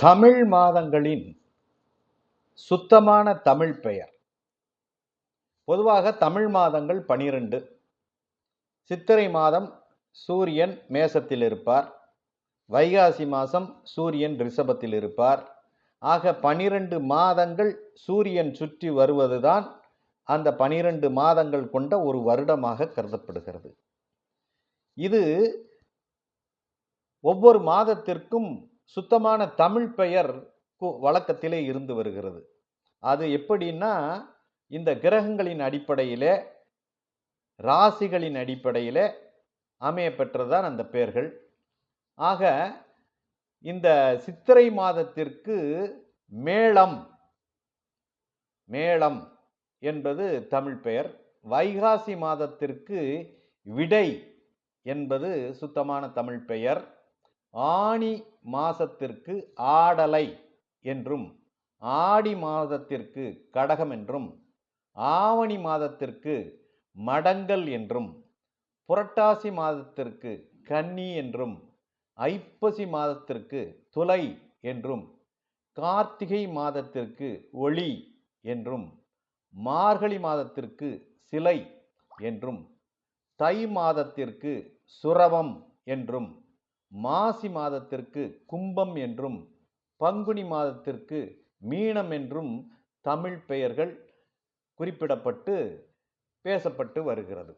தமிழ் மாதங்களின் சுத்தமான தமிழ் பெயர். பொதுவாக தமிழ் மாதங்கள் பனிரெண்டு. சித்திரை மாதம் சூரியன் மேசத்தில் இருப்பார். வைகாசி மாதம் சூரியன் ரிஷபத்தில் இருப்பார். ஆக பனிரெண்டு மாதங்கள் சூரியன் சுற்றி வருவதுதான் அந்த பனிரெண்டு மாதங்கள் கொண்ட ஒரு வருடமாக கருதப்படுகிறது. இது ஒவ்வொரு மாதத்திற்கும் சுத்தமான தமிழ் பெயர் வழக்கத்திலே இருந்து வருகிறது. அது எப்படின்னா இந்த கிரகங்களின் அடிப்படையிலே ராசிகளின் அடிப்படையிலே அமையப்பெற்றதுதான் அந்த பெயர்கள். ஆக இந்த சித்திரை மாதத்திற்கு மேளம் மேளம் என்பது தமிழ் பெயர். வைகாசி மாதத்திற்கு விடை என்பது சுத்தமான தமிழ் பெயர். ஆனி மாசத்திற்கு ஆடலை என்றும் ஆடி மாதத்திற்கு கடகம் என்றும் ஆவணி மாதத்திற்கு மடங்கல் என்றும் புரட்டாசி மாதத்திற்கு கன்னி என்றும் ஐப்பசி மாதத்திற்கு துலை என்றும் கார்த்திகை மாதத்திற்கு ஒளி என்றும் மார்கழி மாதத்திற்கு சிலை என்றும் தை மாதத்திற்கு சுரவம் என்றும் மாசி மாதத்திற்கு கும்பம் என்றும் பங்குனி மாதத்திற்கு மீனம் என்றும் தமிழ் பெயர்கள் குறிப்பிடப்பட்டு பேசப்பட்டு வருகிறது.